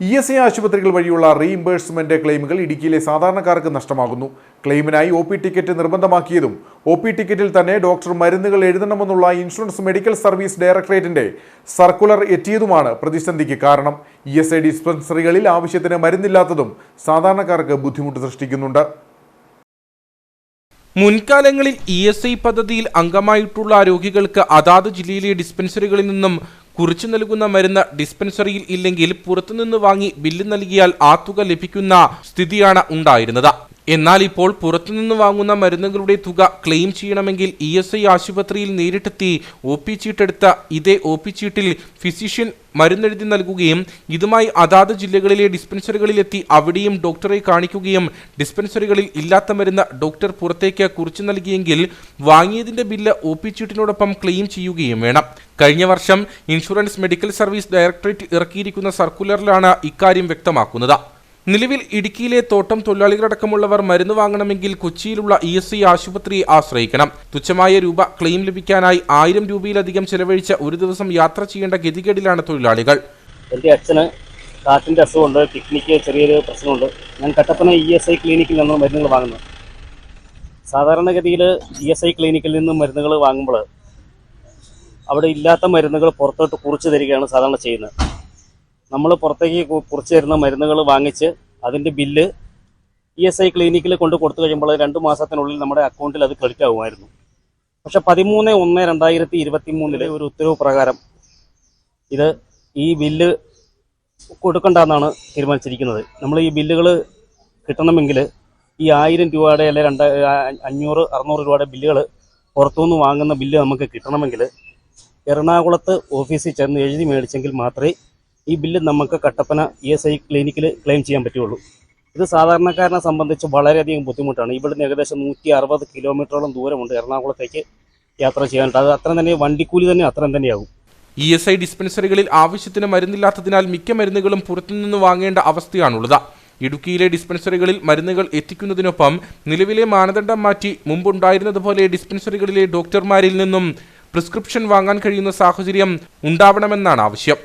E S I ആശുപത്രികൾ വഴിയുള്ള reimbursement ക്ലെയിമുകൾ ഇടുക്കിയിലെ സാധാരണക്കാർക്ക് നഷ്ടമാകുന്നു. ക്ലെയിമിനായി ഒ പി ടിക്കറ്റ് നിർബന്ധമാക്കിയതും ഒ പി ടിക്കറ്റിൽ തന്നെ ഡോക്ടർ മരുന്നുകൾ എഴുതണമെന്നുള്ള ഇൻഷുറൻസ് മെഡിക്കൽ സർവീസ് ഡയറക്ടറേറ്റിന്റെ സർക്കുലർ എത്തിയതുമാണ് പ്രതിസന്ധിക്ക് കാരണം. ഇ എസ് ഐ ഡിസ്പെൻസറികളിൽ ആവശ്യത്തിന് മരുന്നില്ലാത്തതും സാധാരണക്കാർക്ക് ബുദ്ധിമുട്ട് സൃഷ്ടിക്കുന്നുണ്ട്. മുൻകാലങ്ങളിൽ ഇ എസ് ഐ പദ്ധതിയിൽ അംഗമായിട്ടുള്ള രോഗികൾക്ക് അതാത് ജില്ലയിലെ ഡിസ്പെൻസറികളിൽ നിന്നും കുറിച്ചു നൽകുന്ന മരുന്ന് ഡിസ്പെൻസറിയിൽ ഇല്ലെങ്കിൽ പുറത്തുനിന്ന് വാങ്ങി ബില്ല് നൽകിയാൽ ആ തുക ലഭിക്കുന്ന സ്ഥിതിയാണ് ഉണ്ടായിരുന്നത്. എന്നാൽ ഇപ്പോൾ പുറത്തുനിന്ന് വാങ്ങുന്ന മരുന്നുകളുടെ തുക ക്ലെയിം ചെയ്യണമെങ്കിൽ ഇ എസ് ഐ ആശുപത്രിയിൽ നേരിട്ടെത്തി ഒ പി ചീട്ടെടുത്ത ഇതേ ഒ പി ചീട്ടിൽ ഫിസിഷ്യൻ മരുന്നെഴുതി നൽകുകയും ഇതുമായി അതാത് ജില്ലകളിലെ ഡിസ്പെൻസറികളിലെത്തി അവിടെയും ഡോക്ടറെ കാണിക്കുകയും ഡിസ്പെൻസറികളിൽ ഇല്ലാത്ത മരുന്ന് ഡോക്ടർ പുറത്തേക്ക് കുറിച്ചു നൽകിയെങ്കിൽ വാങ്ങിയതിന്റെ ബില്ല് ഒ പി ചീട്ടിനോടൊപ്പം ക്ലെയിം ചെയ്യുകയും വേണം. കഴിഞ്ഞ വർഷം ഇൻഷുറൻസ് മെഡിക്കൽ സർവീസ് ഡയറക്ടറേറ്റ് ഇറക്കിയിരിക്കുന്ന സർക്കുലറിലാണ് ഇക്കാര്യം വ്യക്തമാക്കുന്നത്. നിലവിൽ ഇടുക്കിയിലെ തോട്ടം തൊഴിലാളികളടക്കമുള്ളവർ മരുന്ന് വാങ്ങണമെങ്കിൽ കൊച്ചിയിലുള്ള ഇ എസ് ഐ ആശുപത്രിയെ ആശ്രയിക്കണം. തുച്ഛമായ രൂപ ക്ലെയിം ലഭിക്കാനായി ആയിരം രൂപയിലധികം ചെലവഴിച്ച ഒരു ദിവസം യാത്ര ചെയ്യേണ്ട ഗതികേടിലാണ് തൊഴിലാളികൾ. എന്റെ അച്ഛന് കാറ്റിന്റെ അസുഖമുണ്ട് കിഡ്നിക്ക് ചെറിയൊരു പ്രശ്നമുണ്ട്. ഞാൻ കട്ടപ്പന ഇ എസ് ഐ ക്ലിനിക്കിൽ നിന്ന് മരുന്നുകൾ വാങ്ങുന്നു സാധാരണഗതിയിൽ ഇ എസ് ഐ ക്ലിനിക്കിൽ നിന്ന് മരുന്നുകൾ വാങ്ങുമ്പോൾ അവിടെ ഇല്ലാത്ത മരുന്നുകൾ പുറത്തോട്ട് കുറിച്ച് തരികയാണ് സാധാരണ ചെയ്യുന്നത്. നമ്മൾ പുറത്തേക്ക് കുറച്ച് തരുന്ന മരുന്നുകൾ വാങ്ങിച്ച് അതിന്റെ ബില്ല് ഇ എസ് ഐ ക്ലിനിക്കിൽ കൊണ്ട് കൊടുത്തു കഴിയുമ്പോൾ രണ്ട് മാസത്തിനുള്ളിൽ നമ്മുടെ അക്കൗണ്ടിൽ അത് ക്രെഡിറ്റ് ആകുമായിരുന്നു പക്ഷെ പതിമൂന്ന് ഒന്ന് രണ്ടായിരത്തി ഇരുപത്തി മൂന്നിലെ ഒരു ഉത്തരവ് പ്രകാരം ഇത് ഈ ബില്ല് കൊടുക്കണ്ടെന്നാണ് തീരുമാനിച്ചിരിക്കുന്നത്. നമ്മൾ ഈ ബില്ലുകൾ കിട്ടണമെങ്കിൽ ഈ ആയിരം രൂപയുടെ അല്ലെ രണ്ട് അഞ്ഞൂറ് അറുന്നൂറ് രൂപയുടെ ബില്ലുകൾ പുറത്തുനിന്ന് വാങ്ങുന്ന ബില്ല് നമുക്ക് കിട്ടണമെങ്കിൽ എറണാകുളത്ത് ഓഫീസിൽ ചെന്ന് എഴുതി മേടിച്ചെങ്കിൽ മാത്രമേ ഈ ബില്ല് നമുക്ക് കട്ടപ്പന ഇ എസ് ഐ ക്ലിനിക്കിൽ ക്ലെയിം ചെയ്യാൻ പറ്റുള്ളൂ. ഇത് സാധാരണക്കാരനെ സംബന്ധിച്ച് വളരെയധികം ബുദ്ധിമുട്ടാണ്. ഇവിടുന്ന് ഏകദേശം നൂറ്റി അറുപത് കിലോമീറ്ററോളം ദൂരമുണ്ട്. എറണാകുളത്തേക്ക് യാത്ര ചെയ്യാനായിട്ട്. അത് അത്ര തന്നെ വണ്ടിക്കൂലി തന്നെ അത്രയും തന്നെയാകും. ഇ എസ് ഐ ഡിസ്പെൻസറികളിൽ ആവശ്യത്തിന് മരുന്നില്ലാത്തതിനാൽ മിക്ക മരുന്നുകളും പുറത്തുനിന്ന് വാങ്ങേണ്ട അവസ്ഥയാണുള്ളത്. ഇടുക്കിയിലെ ഡിസ്പെൻസറികളിൽ മരുന്നുകൾ എത്തിക്കുന്നതിനൊപ്പം നിലവിലെ മാനദണ്ഡം മാറ്റി മുമ്പുണ്ടായിരുന്നതുപോലെ ഡിസ്പെൻസറികളിലെ ഡോക്ടർമാരിൽ നിന്നും പ്രിസ്ക്രിപ്ഷൻ വാങ്ങാൻ കഴിയുന്ന സാഹചര്യം ഉണ്ടാവണമെന്നാണ് ആവശ്യം.